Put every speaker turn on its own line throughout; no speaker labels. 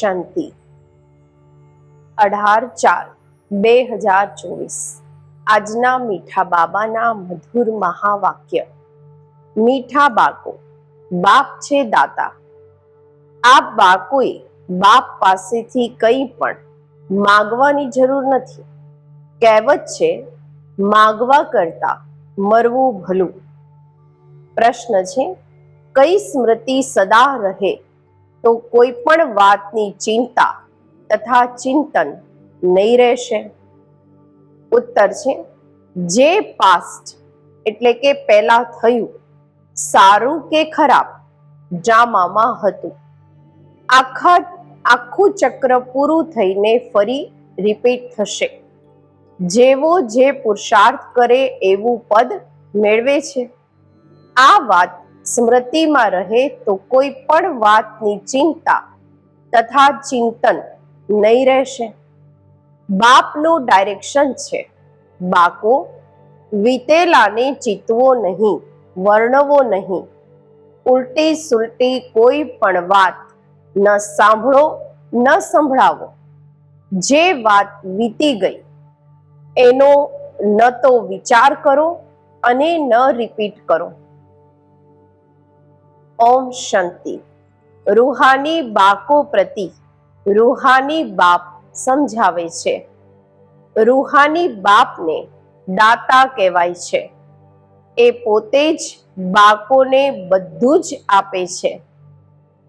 શાંતિ. અઢાર ચાર બે હજાર ચોવીસ. આજના મીઠા બાબાના મધુર મહાવાક્ય. મીઠા બાળકો, બાપ છે દાતા. આપ બાળકોએ બાપ પાસેથી કંઈ પણ માગવાની જરૂર નથી. કહેવત છે, માગવા કરતા મરવું ભલું. પ્રશ્ન છે, કઈ સ્મૃતિ સદા રહે તો કોઈ પણ વાતની ચિંતા તથા ચિંતન નહીં રહેશે. ઉત્તર છે, જે પાસ્ટ એટલે કે પહેલા થયું, સારું કે ખરાબ ડ્રામામાં હતું. આખા, આખું ચક્ર પૂરું થઈને ફરી રિપીટ થશે. જેવો જે પુરુષાર્થ કરે એવું પદ મેળવે છે. આ વાત સ્મૃતિમાં રહે તો કોઈ પણ વાતની ચિંતા તથા ચિંતન નહીં રહેશે. બાપનું ડાયરેક્શન છે બાકો વિતેલાને ચિતવો નહીં, વર્ણવો નહીં. ઉલટી સુલટી કોઈ પણ વાત ન સાંભળો, ન સંભળાવો. જે વાત વીતી ગઈ, એનો ન તો વિચાર કરો અને ન રિપીટ કરો. ઓમ શાંતિ. રૂહાની બાકો પ્રતિ રૂહાની બાપ સમજાવે છે. રૂહાની બાપને દાતા કહેવાય છે. એ પોતે જ બાકોને બધું જ આપે છે.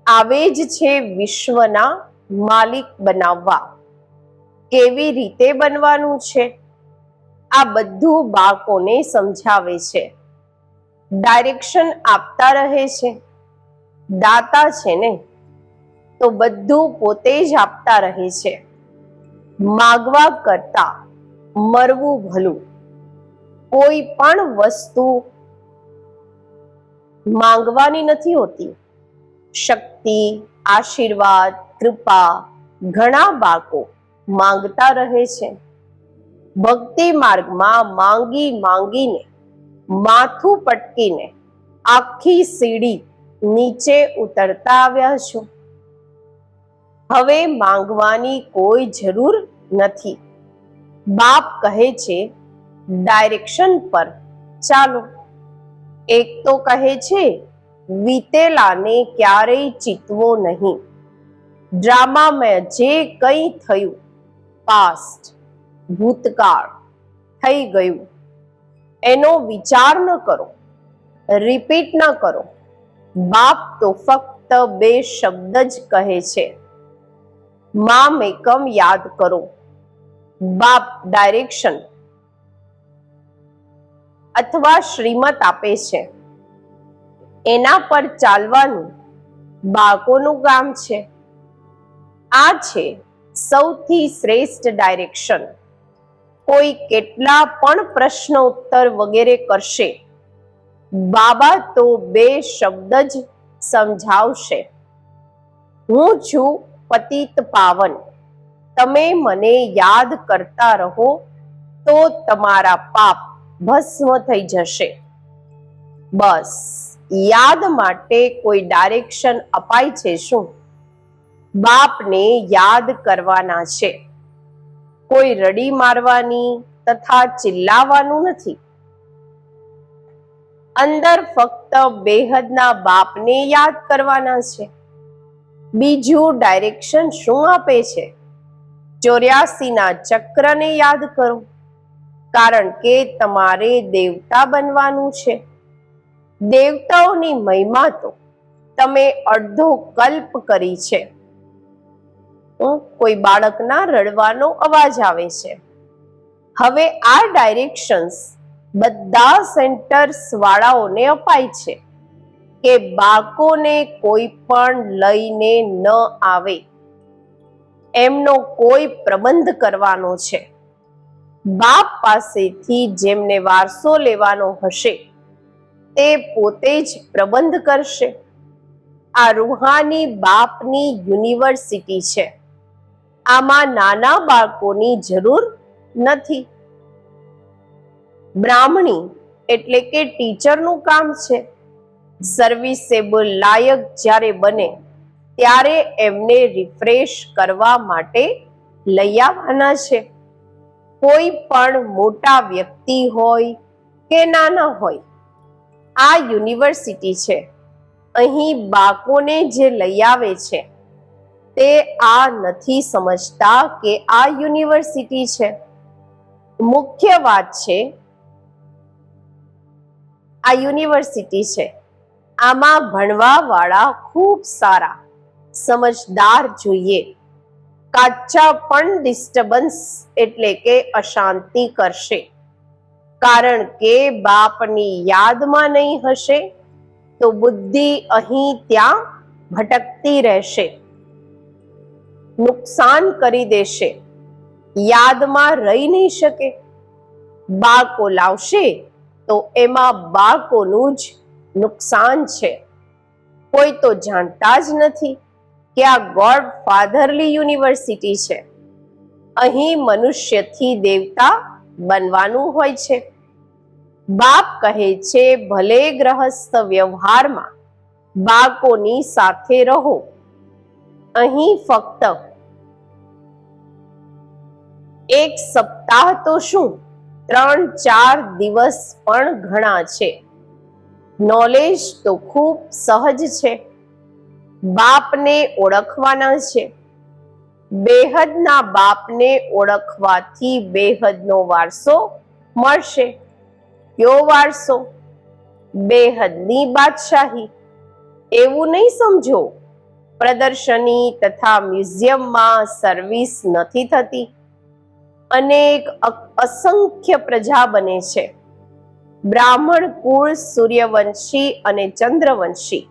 આવે જ છે વિશ્વના માલિક બનાવવા. કેવી રીતે બનવાનું છે? આ બધું બાળકોને સમજાવે છે. ડાયરેક્શન આપતા રહે છે. દાતા છે ને, તો બધું પોતે જ આપતા રહે છે. માગવા કરતા મરવું ભલું. કોઈ પણ વસ્તુ માંગવાની નથી હોતી. શક્તિ, આશીર્વાદ, કૃપા ઘણા બાળકો માંગતા રહે છે. ભક્તિ માર્ગમાં માંગી માંગીને, માથું પટકીને, આખી સીડી નીચે ઉતરતા આવ્યા છો. હવે માંગવાની કોઈ જરૂર નથી. બાપ કહે છે ડાયરેક્શન પર ચાલો. એક તો કહે છે, વીતેલાને ક્યારેય ચીતવો નહીં. ડ્રામામાં જે કંઈ થયું પાસ્ટ ભૂતકાળ, થઈ ગયું. એનો વિચાર ન કરો. રિપીટ ન કરો. બાપ તો ફક્ત બે શબ્દ જ કહે છે. મામ એકમ યાદ કરો. બાપ ડાયરેક્શન અથવા શ્રીમત આપે છે. એના પર ચાલવાનું બાળકોનું કામ છે. આ છે સૌથી શ્રેષ્ઠ ડાયરેક્શન કોઈ કેટલા પણ પ્રશ્નો ઉત્તર વગેરે કરશે બાબા તો બે શબ્દ જ સમજાવશે. હું છું પતિત પાવન. તમે મને યાદ કરતા રહો, તો તમારા પાપ ભસ્મ થઈ જશે. બસ, યાદ માટે કોઈ ડાયરેક્શન અપાય છે શું? બાપને યાદ કરવાના છે. કોઈ રડી મારવાની તથા ચિલ્લાવાનું નથી. અંદર ફક્ત બેહદના બાપને યાદ કરવાના છે. બીજું ડાયરેક્શન શું આપે છે? ચોર્યાસીના ચક્રને યાદ કરો, કારણ કે તમારે દેવતા બનવાનું છે. દેવતાઓની મહિમા તો તમે અડધો કલ્પ કરી છે. કોઈ બાળકના રડવાનો અવાજ આવે છે. હવે આ ડાયરેક્શન્સ બધા સેન્ટર્સ વાળાઓને અપાય છે કે બાળકોને કોઈ પણ લઈને ન આવે. એમનો કોઈ પ્રબંધ કરવાનો છે. બાપ પાસેથી જેમને વારસો લેવાનો હશે, તે પોતે જ પ્રબંધ કરશે. આ રૂહાની બાપની યુનિવર્સિટી છે. આમાં નાના બાળકોની જરૂર નથી. બ્રાહ્મણી એટલે કે ટીચરનું કામ છે. સર્વિસેબલ લાયક જ્યારે બને ત્યારે એમને રિફ્રેશ કરવા માટે લઈ આવવાના છે. કોઈ પણ મોટા વ્યક્તિ હોય કે નાના હોય, આ યુનિવર્સિટી છે. અહીં બાકોને જે લઈ આવે છે તે આ નથી સમજતા કે આ યુનિવર્સિટી છે. મુખ્ય વાત છે આ યુનિવર્સિટી છે. આમાં ભણવા વાળા ખૂબ સારા, સમજદાર જોઈએ. કાચા પણ ડિસ્ટર્બન્સ એટલે કે અશાંતિ કરશે. કારણ કે બાપની યાદમાં નહીં હશે, તો બુદ્ધિ અહીં ત્યાં ભટકતી રહેશે. નુકસાન કરી દેશે. યાદમાં રહી નહીં શકે. બાળકો લાવશે તો એમાં બાળકોનું જ નુકસાન છે. કોઈ તો જાણતા જ નથી કે આ ગોડ ફાધરલી યુનિવર્સિટી છે. અહીં મનુષ્યથી દેવતા બનવાનું હોય છે. બાપ કહે છે, ભલે ગ્રહસ્થ વ્યવહારમાં બાળકોની સાથે રહો, અહીં ફક્ત એક સપ્તાહ તો શું ત્રણ ચાર દિવસ પણ ઘણા છે. નોલેજ તો ખૂબ સહજ છે. બાપને ઓળખવાના છે. બેહદના બાપને ઓળખવાથી બેહદનો વારસો મળશે. કયો વારસો? બેહદની બાદશાહી. એવું નહીં સમજો. પ્રદર્શની તથા મ્યુઝિયમમાં સર્વિસ નથી થતી. અનેક અસંખ્ય પ્રજા બને છે. બ્રાહ્મણ કુળ, સૂર્યવંશી અને ચંદ્રવંશી.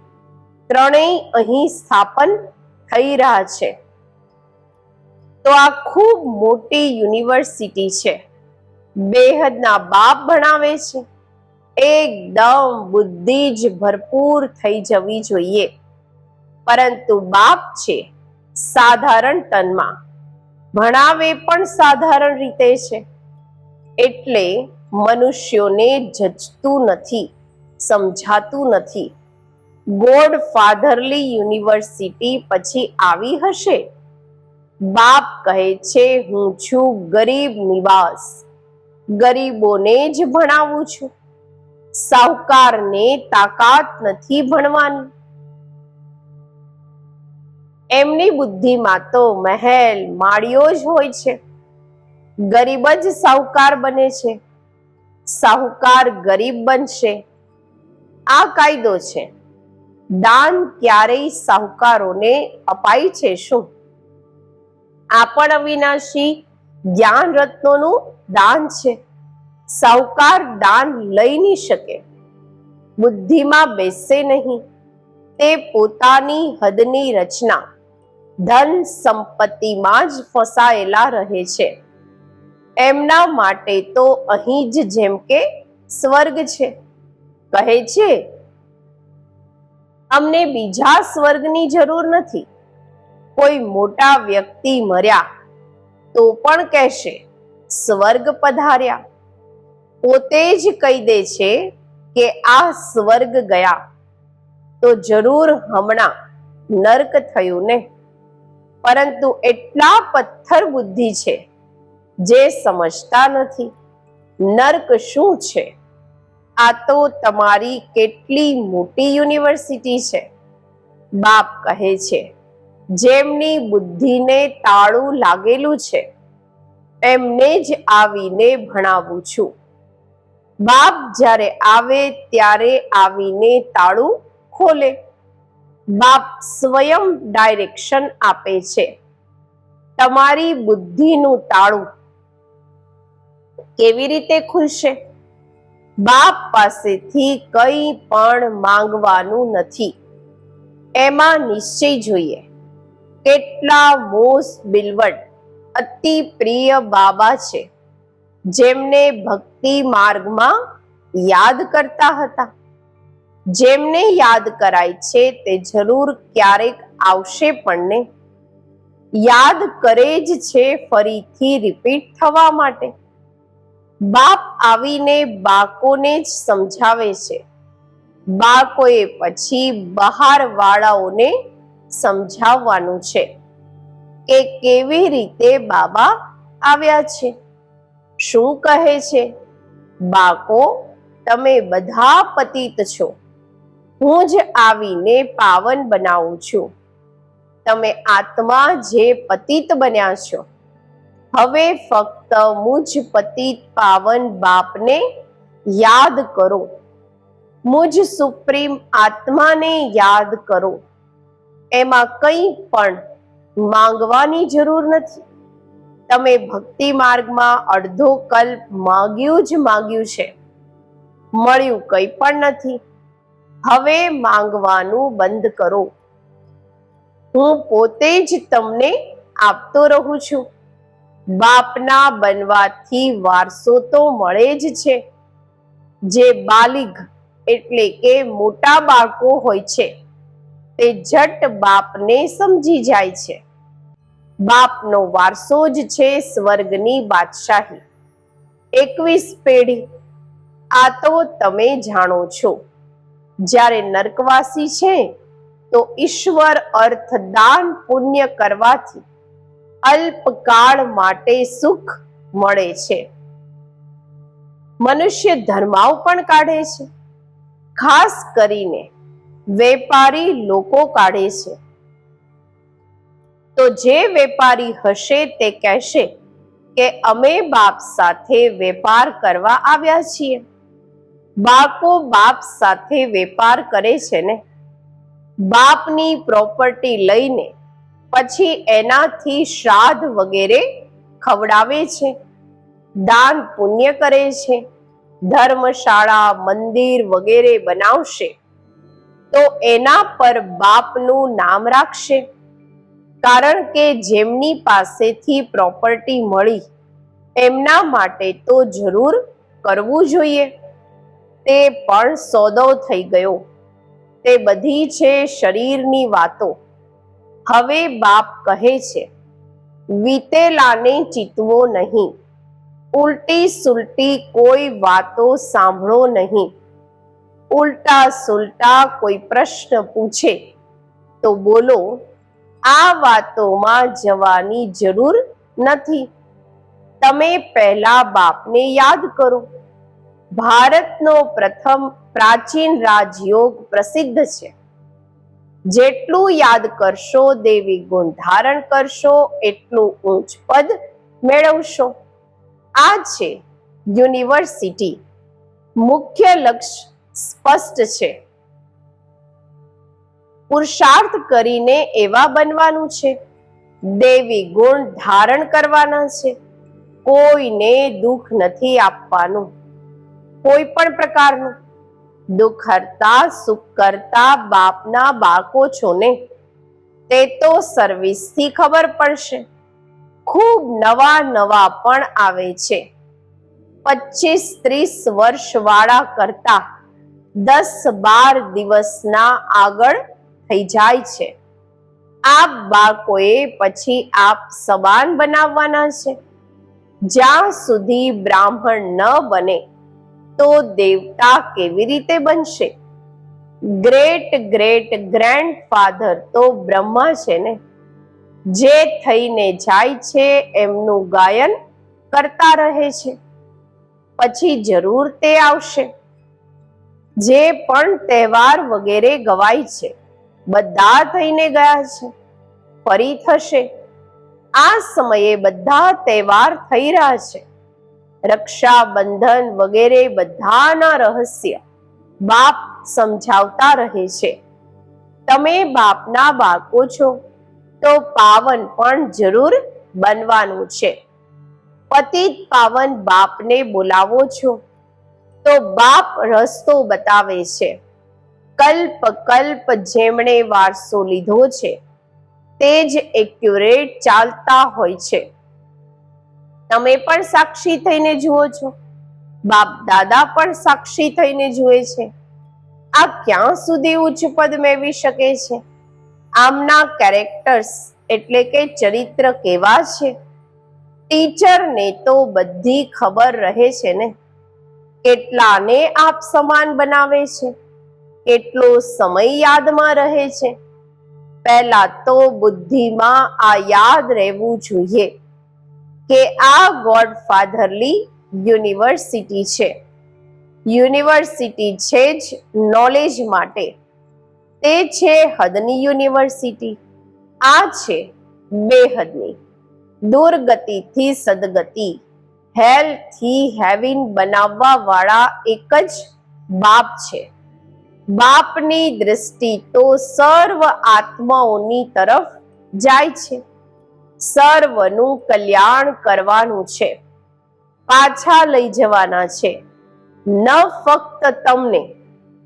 ત્રણેય અહીં સ્થાપન થઈ રહ્યા છે. તો આ ખૂબ મોટી યુનિવર્સિટી છે. બેહદના બાપ ભણાવે છે. એકદમ બુદ્ધિ જ ભરપૂર થઈ જવી જોઈએ. પરંતુ બાપ છે સાધારણ તનમાં. ભણાવે પણ સાધારણ રીતે છે. એટલે મનુષ્યોને જજતું નથી, સમજાતું નથી. ગોડ ફાધરલી યુનિવર્સિટી પછી આવી હશે? બાપ કહે છે, હું છું ગરીબ નિવાસ. ગરીબોને જ ભણાવું છું. સાહુકારને તાકાત નથી ભણવાની. એમની બુદ્ધિમાં તો મહેલ માળીઓ જ હોય છે. ગરીબ જ સાહુકાર બને છે. સાહુકાર ગરીબ બનશે. આ કાયદો છે. દાન ક્યારેય સાહુકારોને અપાય છે શું? આ પણ અવિનાશી જ્ઞાન રત્નોનું દાન છે. સાહુકાર દાન લઈ નહીં શકે. બુદ્ધિમાં બેસે નહીં. તે પોતાની હદની રચના ધન સંપત્તિમાં જ ફસાયેલા રહે છે. એમના માટે તો અહીં જ જેમ કે સ્વર્ગ છે. કહે છે, અમને બીજા સ્વર્ગની જરૂર નથી. કોઈ મોટા વ્યક્તિ મર્યા તો પણ કહેશે, સ્વર્ગ પધાર્યા. પોતે જ કહી દે છે કે, આ સ્વર્ગ ગયા. તો જરૂર હમણાં નર્ક થયું ને. પરંતુ એટલા પથ્થર બુદ્ધિ છે જે સમજતા નથી. નર્ક શું છે? આ તો તમારી કેટલી મોટી યુનિવર્સિટી છે. બાપ કહે છે, જેમની બુદ્ધિને તાળું લાગેલું છે, એમને જ આવીને ભણાવું છું. બાપ જ્યારે આવે ત્યારે આવીને તાળું ખોલે. બાપ સ્વયં ડાયરેક્શન આપે છે. તમારી બુદ્ધિનું તાળું કેવી રીતે ખુલશે? બાપ પાસેથી કંઈ પણ માંગવાનું નથી. એમાં નિશ્ચય જોઈએ. કેટલા મોસ બિલવડ અતિ પ્રિય બાબા છે, જેમને ભક્તિ માર્ગમાં યાદ કરતા હતા. જેમને યાદ કરાય છે તે જરૂર ક્યારેક આવશે પણ ને યાદ કરે જ છે ફરીથી રિપીટ થવા માટે. બાપ આવીને બાળકોને જ સમજાવે છે. બાળકોએ પછી બહાર વાળાઓને સમજાવવાનું છે કે કેવી રીતે બાબા આવ્યા છે. શું કહે છે? બાકો તમે બધા પતિત છો. હું જ આવીને પાવન બનાવું છું. તમે આત્મા જે પતિત બન્યા છો. હવે ફક્ત મુજ પતિત પાવન બાપને યાદ કરો. મુજ સુપ્રીમ આત્માને યાદ કરો. એમાં કંઈ પણ માંગવાની જરૂર નથી. તમે ભક્તિ માર્ગમાં અડધો કલ્પ માંગ્યું જ માંગ્યું છે. મળ્યું કંઈ પણ નથી. હવે માંગવાનું બંધ કરો. હું પોતે જ તમને આપતો રહું છું. બાપના બનવાથી વારસો તો મળે જ છે. જે બાલિગ એટલે કે મોટા બાળકો હોય છે, તે જટ બાપને સમજી જાય છે. બાપનો વારસો જ છે સ્વર્ગની બાદશાહી. એકવીસ પેઢી. આ તો તમે જાણો છો. જ્યારે નરકવાસી છે, તો ઈશ્વર અર્થ દાન પુણ્ય કરવાથી અલ્પકાળ માટે સુખ મળે છે. મનુષ્ય ધર્માવ પણ કાઢે છે. ખાસ કરીને વેપારી લોકો કાઢે છે. તો જે વેપારી હશે તે કહેશે કે અમે બાપ સાથે વેપાર કરવા આવ્યા છીએ. બાળકો બાપ સાથે વેપાર કરે છે ને, બાપની પ્રોપર્ટી લઈને પછી એનાથી શ્રાદ્ધ વગેરે ખવડાવે છે, દાન પુણ્ય કરે છે, ધર્મશાળા, મંદિર વગેરે બનાવશે, તો એના પર બાપનું નામ રાખશે. કારણ કે જેમની પાસેથી પ્રોપર્ટી મળી, એમના માટે તો જરૂર કરવું જોઈએ. તે પણ સોદો થઈ ગયો. તે બધી છે શરીરની વાતો. હવે બાપ કહે છે, વીતેલાને ચિતવો નહીં. ઉલટી સુલટી કોઈ વાતો સાંભળો નહીં. ઉલટા સુલટા કોઈ પ્રશ્ન પૂછે. તો બોલો, આ વાતોમાં જવાની જરૂર નથી. તમે પહેલા બાપને યાદ કરો. ભારતનો પ્રથમ પ્રાચીન રાજયોગ પ્રસિદ્ધ છે. જેટલું યાદ કરશો, દેવી ગુણ ધારણ કરશો, એટલું ઊંચ પદ મેળવશો. આ છે યુનિવર્સિટી. મુખ્ય લક્ષ્ય સ્પષ્ટ છે. પુરુષાર્થ કરીને એવા બનવાનું છે. દેવી ગુણ ધારણ કરવાના છે. કોઈને દુઃખ નથી આપવાનું. કોઈ પણ પ્રકારનું. દુઃખ હરતા, સુખ કરતા, બાપના બાળકો છો ને? તે તો સર્વિસથી ખબર પડશે. ખૂબ નવા નવા પણ આવે છે. પચીસ ત્રીસ વર્ષ વાળા કરતા દસ બાર દિવસના આગળ થઈ જાય છે. આપ બાળકોએ પછી આપ સમાન બનાવવાના છે. જ્યાં સુધી બ્રાહ્મણ ન બને તો દેવતા કેવી રીતે બનશે? ગ્રેટ ગ્રેટ ગ્રેન્ડ ફાધર તો બ્રહ્મા છે ને? જે થઈને જાય છે એમનું ગાયન કરતા રહે છે. પછી જરૂર તે આવશે. જે પણ તહેવાર વગેરે ગવાય છે, બધા થઈને ગયા છે, ફરી થશે. આ સમયે બધા તહેવાર થઈ રહ્યા છે. રક્ષાબંધન વગેરે બધાના રહસ્ય બાપ સમજાવતા રહે છે. તમે બાપના બાળકો છો, તો પાવન પણ જરૂર બનવાનું છે. પતિત પાવન બાપને બોલાવો છો, તો બાપ રસ્તો બતાવે છે. કલ્પ કલ્પ જેમણે વારસો લીધો છે, તે જ એક્યુરેટ ચાલતા હોય છે. તમે પણ સાક્ષી થઈને જુઓ છો. બાપ દાદા પણ સાક્ષી થઈને જુએ છે. આ ક્યાં સુધી ઉચ્ચ પદ મેળવી શકે છે? આમના કેરેક્ટર્સ એટલે કે ચરિત્ર કેવા છે? ટીચરને તો બધી ખબર રહે છે ને. કેટલાને આપ સમાન બનાવે છે? કેટલો સમય યાદમાં રહે છે? પહેલા તો બુદ્ધિમાં આ યાદ રહેવું જોઈએ. કે આ ગોડ ફાધરલી યુનિવર્સિટી છે. યુનિવર્સિટી છે જ નોલેજ માટે. તે છે હદની યુનિવર્સિટી. આ છે બેહદની. દુર્ગતિથી સદગતિ. હેલથી હેવિન બનાવવા વાળા એક જ બાપ છે. બાપની દૃષ્ટિ તો સર્વ આત્માઓની તરફ જાય છે. સર્વનું કલ્યાણ કરવાનું છે. પાછા લઈ જવાના છે. ન ફક્ત તમને,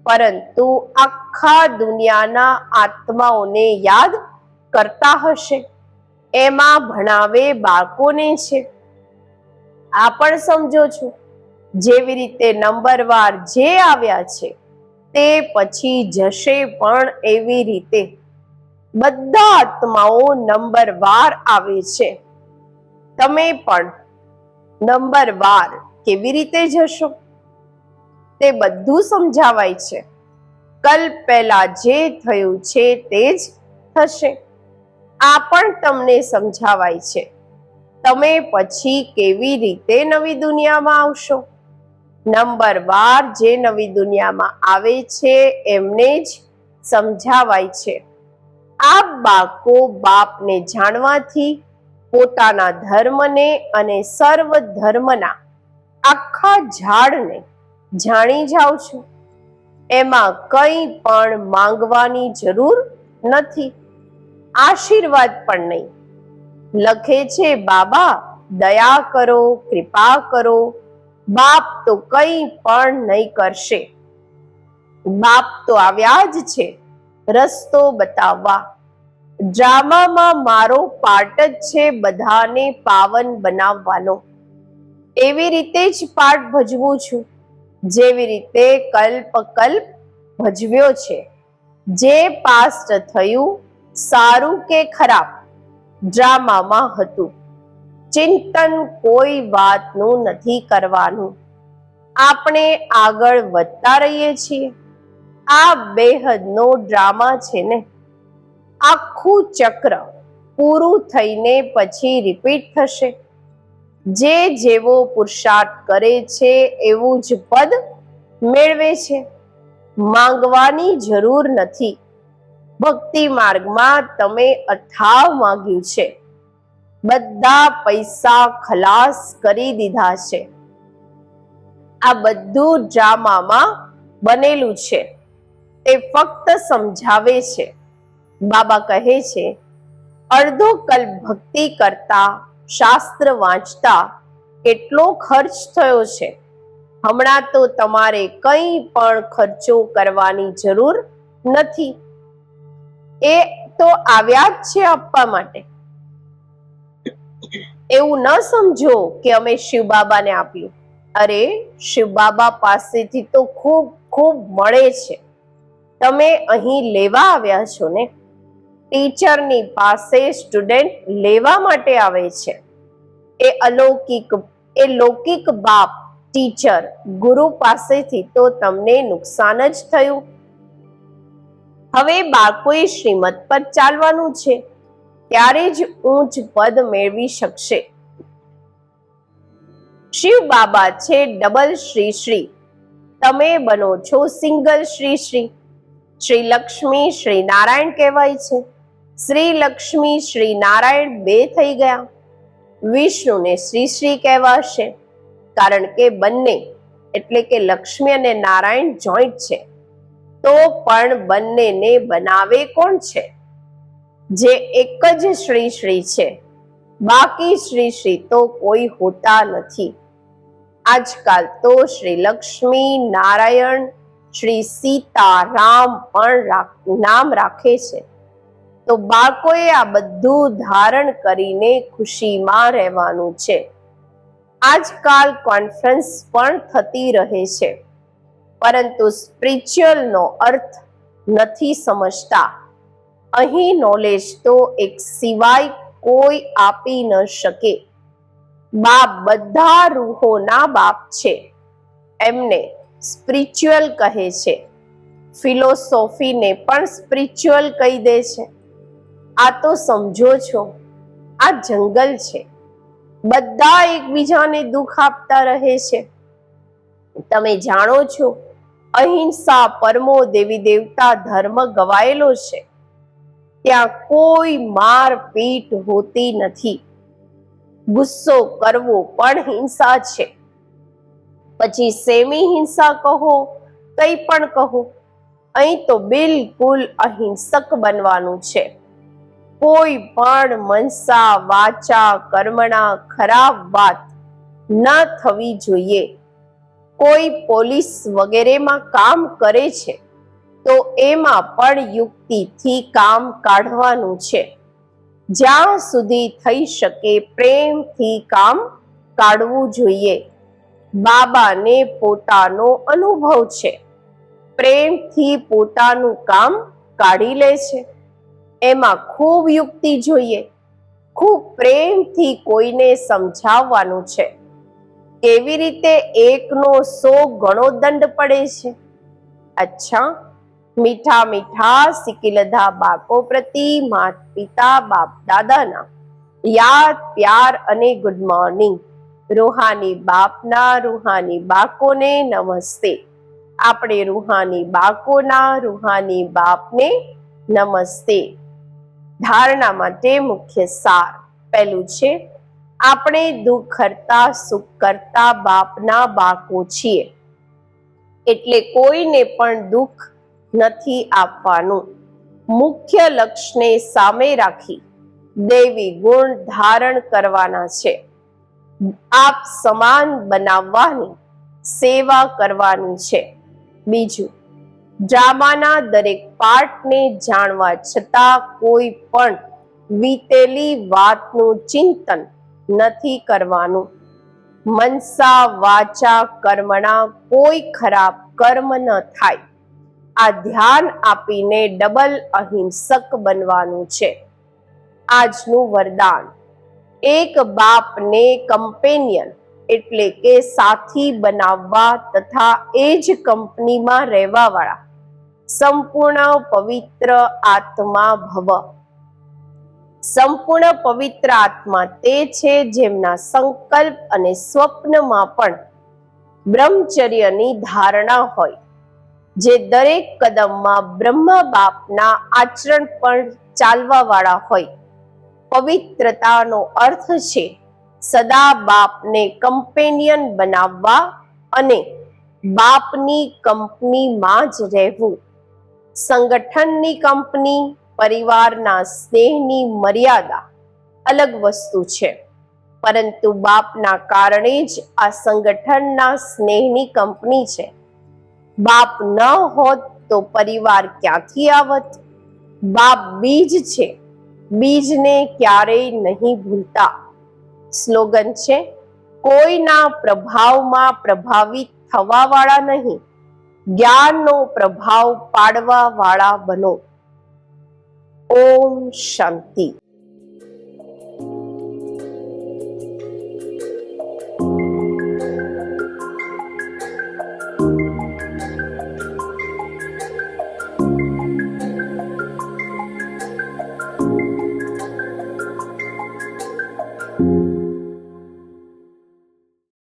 પરંતુ આખા દુનિયાના આત્માઓને યાદ કરતા હશે. એમાં ભણાવે બાળકોને છે. આ પણ સમજો છો. જેવી રીતે નંબરવાર જે આવ્યા છે, તે પછી જશે પણ એવી રીતે. બધા આત્માઓ નંબર વાર આવે છે. તમે પણ નંબર વાર કેવી રીતે જશો? તે બધું સમજાવાય છે. કલ પહેલા જે થયું છે તે જ થશે. આ પણ તમને સમજાવાય છે. તમે પછી કેવી રીતે નવી દુનિયામાં આવશો? નંબર વાર જે નવી દુનિયામાં આવે છે એમને જ સમજાવાય છે. આ બાળકો બાપને જાણવાથી પોતાના ધર્મને અને સર્વ ધર્મના આખા ઝાડને જાણી જાઓ છો. એમાં કંઈ પણ માંગવાની જરૂર નથી. આશીર્વાદ પણ નહીં. લખે છે, બાબા, દયા કરો, કૃપા કરો. બાપ તો કંઈ પણ નહીં કરશે. બાપ તો આવ્યા જ છે. રસ્તો બતાવવા. ડ્રામામાં મારો પાર્ટ જ છે બધાને પાવન બનાવવાનો. એવી રીતે જ પાઠ ભજવું છું. જેવી રીતે કલ્પ કલ્પ ભજવ્યો છે. જે પાસ્ટ થયું, સારું કે ખરાબ, ડ્રામામાં હતું. ચિંતન કોઈ વાતનું નથી કરવાનું. આપણે આગળ વધતા રહીએ છીએ. આ બેહદનો ડ્રામા છે ને. આખું ચક્ર પૂરું થઈને પછી રિપીટ થશે. જે જેવો પુરુષાર્થ કરે છે એવું જ પદ મેળવે છે. માંગવાની જરૂર નથી. ભક્તિ માર્ગમાં તમે અથાવ માંગ્યું છે. બધા પૈસા ખલાસ કરી દીધા છે. આ બધું ડ્રામામાં બનેલું છે. તે ફક્ત સમજાવે છે. બાબા કહે છે, અડધો કલ્પ ભક્તિ કરતા, શાસ્ત્ર વાંચતા કેટલો ખર્ચ થયો છે? હમણાં તો તમારે કંઈ પણ ખર્ચો કરવાની જરૂર નથી. એ તો આવ્યા જ છે આપવા માટે. એવું ન સમજો કે અમે શિવ બાબાને આપ્યું. અરે, શિવ બાબા પાસેથી તો ખૂબ ખૂબ મળે છે. તમે અહીં લેવા આવ્યા છો ને? ટીચરની પાસે સ્ટુડન્ટ લેવા માટે આવે છે. એ અલૌકિક, એ લૌકિક બાપ, ટીચર, ગુરુ પાસેથી તો તમને નુકસાન જ થયું. હવે બાળકોએ શ્રીમત પર ચાલવાનું છે. ત્યારે જ ઊંચ પદ મેળવી શકશે. શિવ બાબા છે ડબલ શ્રી શ્રી. તમે બનો છો સિંગલ શ્રી શ્રી. શ્રી લક્ષ્મી, શ્રી નારાયણ કહેવાય છે. શ્રી લક્ષ્મી શ્રી નારાયણ બે થઈ ગયા. વિષ્ણુને શ્રી શ્રી કહેવાશે, કારણ કે બંને, એટલે કે લક્ષ્મી અને નારાયણ જોઈન્ટ છે. તો પણ બંનેને બનાવે કોણ છે? જે એક જ શ્રી શ્રી છે, બાકી શ્રી શ્રી તો કોઈ હોતા નથી. આજકાલ તો શ્રી લક્ષ્મી, નારાયણ, શ્રી સીતા રામ પણ નામ રાખે છે. તો બાળકોએ આ બધું ધારણ કરીને ખુશીમાં રહેવાનું છે. આજકાલ કોન્ફરન્સ પણ થતી રહે છે. પરંતુ સ્પિરિચ્યુઅલનો અર્થ નથી સમજતા. અહીં નોલેજ તો એક સિવાય કોઈ આપી ન શકે. બાપ બધા રૂહોના બાપ છે. એમને સ્પિરિચ્યુઅલ કહે છે. ફિલોસોફીને પણ સ્પિરિચ્યુઅલ કહી દે છે. આ તો સમજો છો. આ જંગલ છે. બધા એકબીજાને દુઃખ આપતા રહે છે. તમે જાણો છો, અહિંસા પરમો દેવી દેવતા ધર્મ ગવાયેલો છે. ત્યાં કોઈ માર પીટ હોતી નથી. ગુસ્સો કરવો પણ હિંસા છે. પછી સેમી હિંસા કહો, કંઈ પણ કહો, અહીં તો બિલકુલ અહિંસક બનવાનું છે. કોઈ પણ મનસા, વાચા, કર્મણા, ખરાબ વાત ન થવી જોઈએ. કોઈ પોલીસ વગેરેમાં કામ કરે છે, તો એમાં પણ યુક્તિથી કામ કાઢવાનું છે. જ્યાં સુધી થઈ શકે પ્રેમથી કામ કાઢવું જોઈએ. બાબાને પોતાનો અનુભવ છે. પ્રેમથી પોતાનું કામ કાઢી લે છે. એમાં ખૂબ યુક્તિ જોઈએ. ખૂબ પ્રેમથી કોઈને સમજાવવાનું છે. કેવી રીતે એકનો સો ગણો દંડ પડે છે? અચ્છા, મીઠા મીઠા સિકિલધા બાળકો પ્રતિ માત પિતા બાપ દાદાના. યાદ, પ્યાર અને ગુડ મોર્નિંગ રૂહાની બાપના, રૂહાની બાકોને નમસ્તે. આપણે રૂહાની બાકોના રૂહાની બાપને નમસ્તે. ધારણા માટે મુખ્ય સાર પહેલું છે, આપણે દુઃખ કરતા, સુખ કરતા બાપના બાકો છીએ. એટલે કોઈને પણ દુઃખ નથી આપવાનું. મુખ્ય લક્ષ્યને સામે રાખી દેવી ગુણ ધારણ કરવાના છે. આપ સમાન બનાવવાની સેવા કરવાની છે. બીજું ડ્રામાના દરેક પાર્ટને જાણવા છતાં કોઈ પણ વીતેલી વાતનું ચિંતન નથી કરવાનું. મનસા વાચા કર્મણા કોઈ ખરાબ કર્મ ન થાય. આ ધ્યાન આપીને ડબલ અહિંસક બનવાનું છે. આજનું વરદાન. એક બાપને કમ્પેનિયન એટલે કે સાથી બનાવવા તથા એ જ કંપનીમાં રહેવાવાળા સંપૂર્ણ પવિત્ર આત્મા ભવ. સંપૂર્ણ પવિત્ર આત્મા તે છે જેમના સંકલ્પ અને સ્વપ્નમાં પણ બ્રહ્મચર્યની ધારણા હોય, જે દરેક કદમમાં બ્રહ્મ બાપના આચરણ પણ ચાલવાવાળા હોય. પવિત્રતાનો અર્થ છે સદા બાપને કમ્પેનિયન બનાવવા અને બાપની કંપનીમાં જ રહેવું. સંગઠનની કંપની, પરિવારના સ્નેહની મર્યાદા અલગ વસ્તુ છે. પરંતુ બાપના કારણે જ આ સંગઠનના સ્નેહની કંપની છે. બાપ ન હોત તો પરિવાર ક્યાંથી આવત? બાપ બીજ છે. બીજને ક્યારેય નહીં ભૂલતા. સ્લોગન છે, કોઈના પ્રભાવમાં પ્રભાવિત થવાવાળા નહીં. જ્ઞાનનો પ્રભાવ પાડવા વાળા બનો. ઓમ શાંતિ.